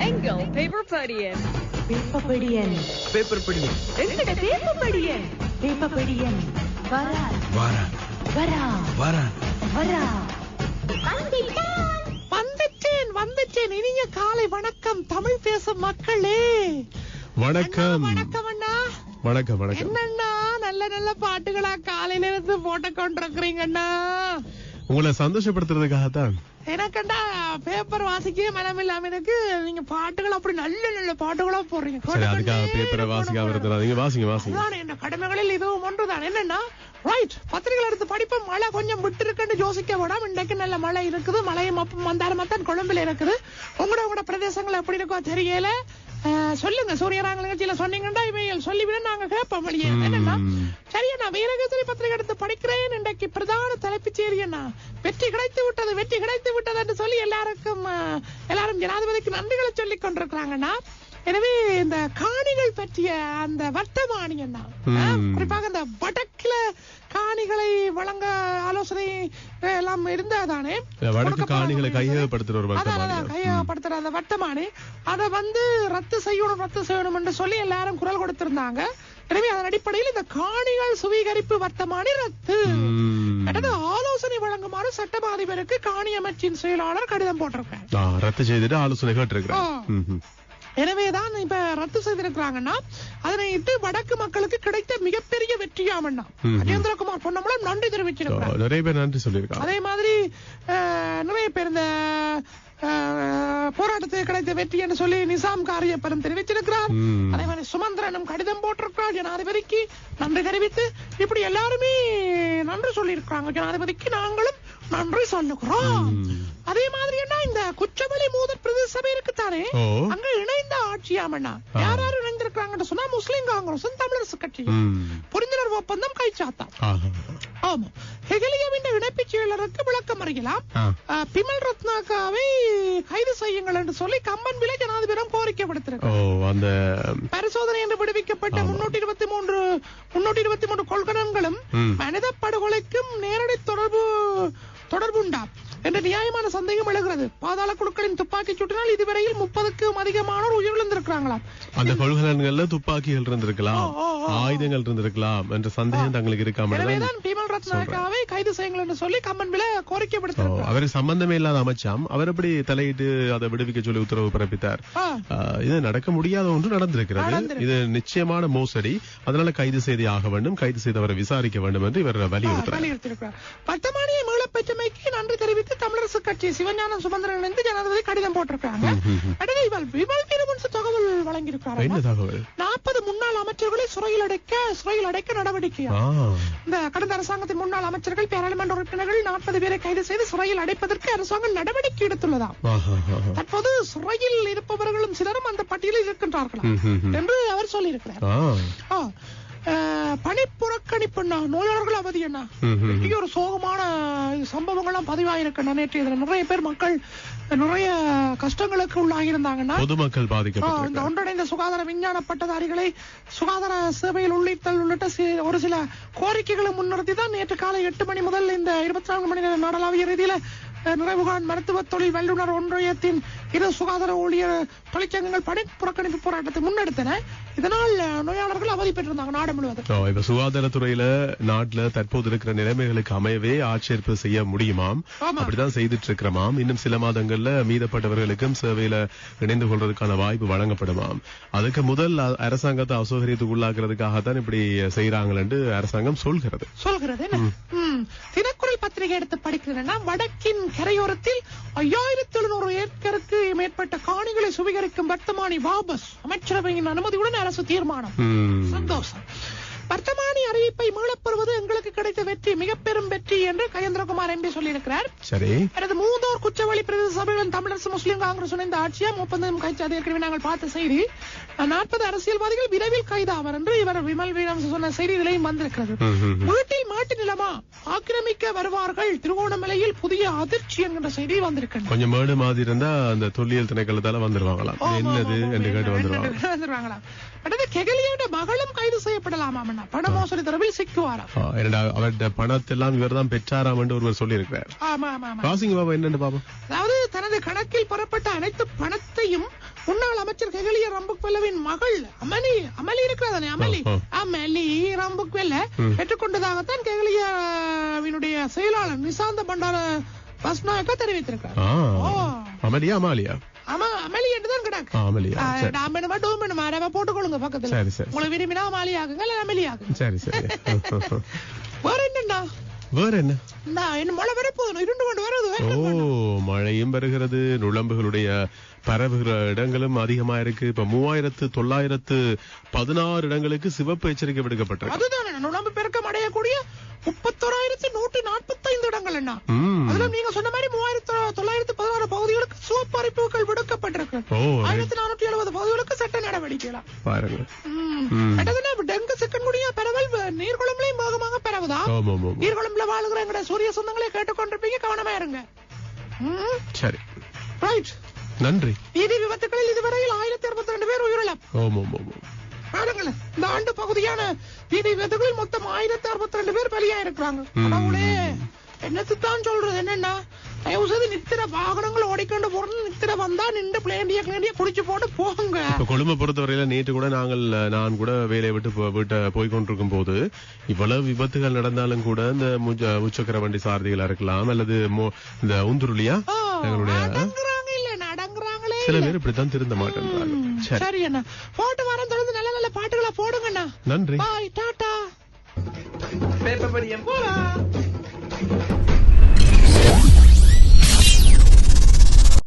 எங்கள் paper படியன் பேப்பபடியன் paper படி எங்கட பேப்பர் படியன் பேப்பபடியன் வரா வாரான் வரா வாரான் வரா வந்துட்டேன் வந்துட்டேன் இனிய காலை வணக்கம். தமிழ் பேசும் மக்களே. வணக்கம். வணக்கம் அண்ணா. வணக்கம் வணக்கம். என்னண்ணா? நல்ல நல்ல பாட்டுகளா காலையில இருந்து போட்டு கொண்டிருக்கிறீங்கண்ணா உங்களை சந்தோஷப்படுத்துறதுக்காகத்தான். எனக்கண்டா பேப்பர் வாசிக்கவே மனம் இல்லாம எனக்கு. நீங்க பாட்டுகள் அப்படி நல்ல நல்ல பாட்டுகளா போடுறீங்க. அதுக்காக பேப்பரை வாசிக்காம வாசிங்க வாசிங்க. என்ன கடமைகளில் இதுவும் ஒன்றுதான். என்னன்னா ரைட் பத்திரிகை எடுத்து படிப்போம் மழை கொஞ்சம் விட்டு இருக்குன்னு யோசிக்க விடாம இன்றைக்கு நல்ல மழை இருக்குது மழையும் அப்பம் மந்தாரமாத்தான் கொழும்புல இருக்குது. உங்களோட உங்களோட பிரதேசங்கள் எப்படி இருக்கோ தெரியல. சொல்லுங்க சூரியராங்க நிகழ்ச்சியில சொன்னீங்கன்னா இவைகள் சொல்லிவிட நாங்க கேட்போம் வெளியே. என்னன்னா சரியா நான் வீரகேசரி பத்திரிகை எடுத்து படிக்கிறேன் இன்றைக்கு பிரதான தலைப்புச் செய்தியண்ணா வெற்றி கிடைத்து விட்டது வெற்றி கிடைத்து விட்டது என்று சொல்லி எல்லாருக்கும் எல்லாரும் ஜனாதிபதிக்கு நன்றிகளை சொல்லிக் கொண்டிருக்கிறாங்கண்ணா எனவே இந்த காணிகள் பற்றிய அந்த வர்த்தமானி என்ன ம். குறிப்பாக இந்த வடக்குல காணிகளை வழங்க ஆலோசனை எல்லாம் இருந்தாதானே வடக்கு காணிகளை கையகப்படுத்துற ஒரு கையகப்படுத்துற அந்த வர்த்தமானி அதை வந்து ரத்து செய்யணும் ரத்து செய்யணும் என்று சொல்லி எல்லாரும் குரல் கொடுத்திருந்தாங்க. எனவே அதன் அடிப்படையில் இந்த காணிகள் சுவீகரிப்பு வர்த்தமானி ரத்து. ஆலோசனை வழங்குமாறு சட்டமா அதிபருக்கு காணி அமைச்சின் செயலாளர் கடிதம் போட்டிருக்காங்க ஆ, ரத்து செய்துட்டு ஆலோசனை கேட்டிருக்கிறேன். எனவேதான் இப்ப ரத்து செய்திருக்கிறாங்கன்னா அதனை இட்டு வடக்கு மக்களுக்கு கிடைத்த மிகப்பெரிய வெற்றியாமண்ணா. ராஜேந்திரகுமார் பொன்னம்பலம் நன்றி தெரிவிச்சிருக்கிறார் நிறைய பேர் நன்றி சொல்லியிருக்காங்க. அதே மாதிரி நிறைய பேர் இந்த போராட்டத்தில் கிடைத்த வெற்றி என்று சொல்லி நிசாம் காரியப்பரும் தெரிவிச்சிருக்கிறார். அதே மாதிரி சுமந்திரனும் கடிதம் போட்டிருக்கிறார். ஜனாதிபதிக்கு நன்றி தெரிவித்து இப்படி எல்லாருமே நன்றி சொல்லியிருக்கிறாங்க. ஜனாதிபதிக்கு நாங்களும் நன்றி சொல்லுகிறோம். அதே மாதிரி என்ன இந்த குச்சவெளி மூதர் பிரதேச சபை இருக்குத்தானே. அங்க இணைந்த ஆட்சியாமண்ணா. யார் யார் இணைந்திருக்காங்கன்னு சொன்னா முஸ்லிம் காங்கிரசும் தமிழரசு கட்சியும். ஒப்பந்தம் கைச்சாத்தா ஆஹா. ஆமா ஹெகலியாவின் இணைப்புச் செயலருக்கு விளக்கம் அறியலாம் பிமல் ரத்னாக்காவை கைது செய்யுங்கள் என்று சொல்லி கம்பன் விலை ஜனாதிபதியிடம் கோரிக்கை ஓ விடுத்திருக்கு அந்த பரிசோதனை என்று விடுவிக்கப்பட்ட. முன்னூற்றி இருபத்தி மூன்று முன்னூற்றி இருபத்தி மூன்று கொள்கலன்களும். மனித படுகொலைக்கும் நேரடி தொடர்பு தொடர்புண்டா என்ற நியாயமான சந்தேகம் எழுகிறது. பாதாள குழுக்களின் துப்பாக்கி சூட்டினால் இதுவரையில் முப்பதுக்கும் அதிகமானோர் உயிரிழந்திருக்கிறாங்களாம் அந்த கொள்கலன்கள்ல துப்பாக்கிகள் இருந்திருக்கலாம். ஆயுதங்கள் இருந்திருக்கலாம் என்ற சந்தேகம் தங்களுக்கு இருக்காம எனவேதான் பிமல் ரத்னாக்காவை கைது செய்யுங்கள் என்று சொல்லி கம்பன் விலை கோரிக்கை ஓ, விடுத்திருக்கிறார் அவருக்கு சம்பந்தமே இல்லாத அமைச்சாம். அவர் எப்படி தலையிட்டு அதை விடுவிக்க சொல்லி உத்தரவு பிறப்பித்தார்? இது நடக்க முடியாத ஒன்று நடந்திருக்கிறது. நடந்திருக்கு. இது நிச்சயமான மோசடி. அதனால கைது செய்து ஆக வேண்டும். கைது செய்தவரை விசாரிக்க வேண்டும் என்று இவர் வலியுறுத்தியிருக்கிறார். வர்த்தமானியை மீளப்பெற்றமைக்கு நன்றி தெரிவித்து தமிழரசு கட்சி சிவஞானம் சுமந்திரன் இணைந்து ஜனாதிபதி கடிதம் போட்டிருக்காங்க அடுத்து இவள் விமல் வீரவன்ச தகவல் என்ன வழங்கியிருக்கிறார் தகவல்? நாற்பது முன்னாள் அமைச்சர்களை சிறையில் அடைக்க சிறையில் அடைக்க நடவடிக்கையா? ஆ, இந்த கடந்த அரசாங்கத்தின் முன்னாள் அமைச்சர்கள் பாராளுமன்ற உறுப்பினர்கள் நாற்பது பேரை கைது செய்து சிறையில் அடைப்பதற்கு அரசாங்கம் நடவடிக்கை எடுத்துள்ளதாம். தற்போது சிறையில் இருப்பவர்களும் சிலரும் அந்த பட்டியலில் ம். என்று அவர் சொல்லியிருக்கிறார் அஹ், பணிப்புறக்கணிப்புண்ணா நோயாளர்கள் அவதி என்ன. பெரிய ஒரு சோகமான சம்பவங்கள்லாம் பதிவாயிருக்கணும் நேற்றைய தினம் நிறைய பேர் மக்கள் நிறைய கஷ்டங்களுக்கு உள்ளாகியிருந்தாங்கன்னா பொதுமக்கள் இந்த ஒன்றிணைந்த சுகாதார விஞ்ஞான பட்டதாரிகளை சுகாதார சேவையில் உள்ளிட்டல் உள்ளிட்ட ஒரு சில கோரிக்கைகளை முன்னிறுத்தி தான் நேற்று காலை எட்டு மணி முதல் இந்த இருபத்தி நான்கு மணி நேர நாடளாவிய ரீதியில நிறைவுகான் மருத்துவ தொழில் வல்லுநர் ஒன்றியத்தின் இரு சுகாதார ஊழியர் தொழிற்சங்கங்கள் பணி புறக்கணிப்பு போராட்டத்தை முன்னெடுத்தன. இதனால் நோயாளர்கள் அவதி பெற்றிருந்தாங்க நாடு முழுவதும். இப்ப சுகாதாரத்துறையில நாட்டுல தற்போது இருக்கிற நிலைமைகளுக்கு அமையவே ஆட்சேர்ப்பு செய்ய முடியுமாம். அப்படிதான் செய்துட்டு இருக்கிறோமாம் இன்னும் சில மாதங்கள்ல மீதப்பட்டவர்களுக்கும் சேவையில இணைந்து கொள்றதுக்கான வாய்ப்பு வழங்கப்படுமாம். அதுக்கு முதல் அரசாங்கத்தை அசௌகரியத்துக்கு உள்ளாக்குறதுக்காகத்தான் இப்படி செய்யறாங்களு அரசாங்கம் சொல்கிறது. சொல்கிறது? பத்திரிகை எடுத்து படிக்கிறேன்னா வடக்கின் கரையோரத்தில் ஐயாயிரத்தி எழுநூறு ஏக்கருக்கு மேற்பட்ட காணிகளை சுவீகரிக்கும் வர்த்தமானி வாபஸ் அமைச்சரவையின் அனுமதியுடன் அரசு தீர்மானம். சந்தோஷம். வர்த்தமானி அறிவிப்பை மீளப்பெறுவது எங்களுக்கு கிடைத்த வெற்றி மிக பெரும் வெற்றி என்று கயேந்திரகுமார் எம்பி சொல்லியிருக்கிறார். சரி. எனது மூதோர் குச்சவெளி பிரதேச சபையுடன் தமிழரசு முஸ்லிம் காங்கிரஸ் இணைந்த ஆட்சியா ஒப்பந்தம் கைச்சு அது ஏற்கனவே நாங்கள் பார்த்த செய்தி நாற்பது அரசியல்வாதிகள் விரைவில் கைதாவர் என்று இவர் விமல் வீரம் சொன்ன செய்திகளையும் வந்திருக்கிறது. ம், ம், ம். வீட்டில் நாட்டு நிலமா ஆக்கிரமிக்க வருவார்கள். திருகோணமலையில் புதிய அதிர்ச்சி என்கின்ற செய்தி வந்திருக்கின்றன. கொஞ்சம் மேடு மாதிரி இருந்தா அந்த தொல்லியல் திணைக்களத்தால வந்துருவாங்களாம். என்னது என்று கேட்டு வந்துருவாங்க அடுத்து கெகலியோட மகளும் கைது செய்யப்படலாமாம் பண மோசடி தொடர்பில் சிக்குவாராம் அவர்கிட்ட பணத்தெல்லாம் இவர் தான் பெற்றாராம் என்று ஒருவர் சொல்லியிருக்கிறார். ஆமா ஆமா ஆமா. பாபா என்னன்னு பாப்போம் அதாவது தனது கணக்கில் பெறப்பட்ட அனைத்து பணத்தையும் முன்னாள் அமைச்சர் கெகலிய ரம்புக்வெல்லவின் மகள் அமலி அமலி இருக்கிறதானே அமலி. அமலி ரம்புக்வெல்ல. பெற்றுக்கொண்டதாகத்தான் கெகலியவினுடைய செயலாளர் நிசாந்த பண்டார பஸ்நாயக்கா தெரிவித்திருக்கிறார். அமலியா அமாலியா? ஆமா அமலி என்றுதான் கிடக்கு. ஆ, அமலியா சரி. டாம் வேணுமா டோம் வேணுமா ரவ போட்டுக்கொள்ளுங்க பக்கத்துல. சரி, சரி. உங்களை விரும்பினா அமலி ஆகுங்க இல்ல அமலி ஆகுங்க சரி சரி. வேற என்னண்ணா வேற என்ன என்ன மழை வரப்போகுது இருண்டு கொண்டு வருது மழையும் வருகிறது நுழம்புகளுடைய பரவுகிற இடங்களும் அதிகமா இருக்கு. இப்ப மூவாயிரத்து தொள்ளாயிரத்து பதினாறு இடங்களுக்கு சிவப்பு எச்சரிக்கை விடுக்கப்பட்டிருக்கு. அதுதானே உடம்பு பெருக்கம் அடையக்கூடிய முப்பத்தோராயிரத்தி நூற்றி நாற்பத்தைந்து இடங்கள் என்ன. அதுல நீங்க சொன்ன மாதிரி மூவாயிரத்தி தொள்ளாயிரத்தி பதினாறு பகுதிகளுக்கு சிவப்பு அறிவிப்புகள் விடுக்கப்பட்டிருக்கு. ஆயிரத்தி நானூற்றி எழுபது பகுதிகளுக்கு சட்ட நடவடிக்கைலாம் பாருங்க. டெங்கு சிக்கன்குடியா பரவல் நீர்குளம்லயும் வேகமாக பரவுதா. நீர்குளம்ல வாழுகிற எங்கட சூரிய சொந்தங்களே கேட்டுக்கொண்டிருப்பீங்க கவனமா இருங்க. சரி. ரைட் நன்றி. வீதி விபத்துகளில் இதுவரையில் ஆயிரத்தி அறுபத்தி ரெண்டு பேர் உயிரிழப்பு. பாருங்களேன் இந்த ஆண்டு பகுதியான வீதி விபத்துகளில் மொத்தம் ஆயிரத்தி அறுபத்தி ரெண்டு பேர் பலியா இருக்கிறாங்க. கடவுளே. என்னத்து தான் சொல்றது? என்னன்னா தயவு செய்து நித்திர வாகனங்கள் ஓடிக்கொண்டு போறது. நித்திர வந்தா நின்று பிளேண்டிய கிளேண்டிய குடிச்சு போட்டு போங்க. இப்ப கொழும்பை பொறுத்தவரையில நேற்று கூட நாங்கள் நான் கூட வேலையை விட்டு வீட்டை போய் கொண்டிருக்கும் போது இவ்வளவு விபத்துகள் நடந்தாலும் கூட இந்த முச்ச- முச்சக்கர வண்டி சாரதிகளா இருக்கலாம் அல்லது இந்த உந்துருளியா? எங்களுடைய சில. பேர் இப்படித்தான் திருந்த மாட்டேன்றாங்க ம், சரி. அண்ணா. போட்டு வரேன் தொடர்ந்து நல்ல நல்ல பாட்டுகளை போடுங்கண்ணா நன்றி. பாய் டாடா Paper படியம். போலாம் Thank you.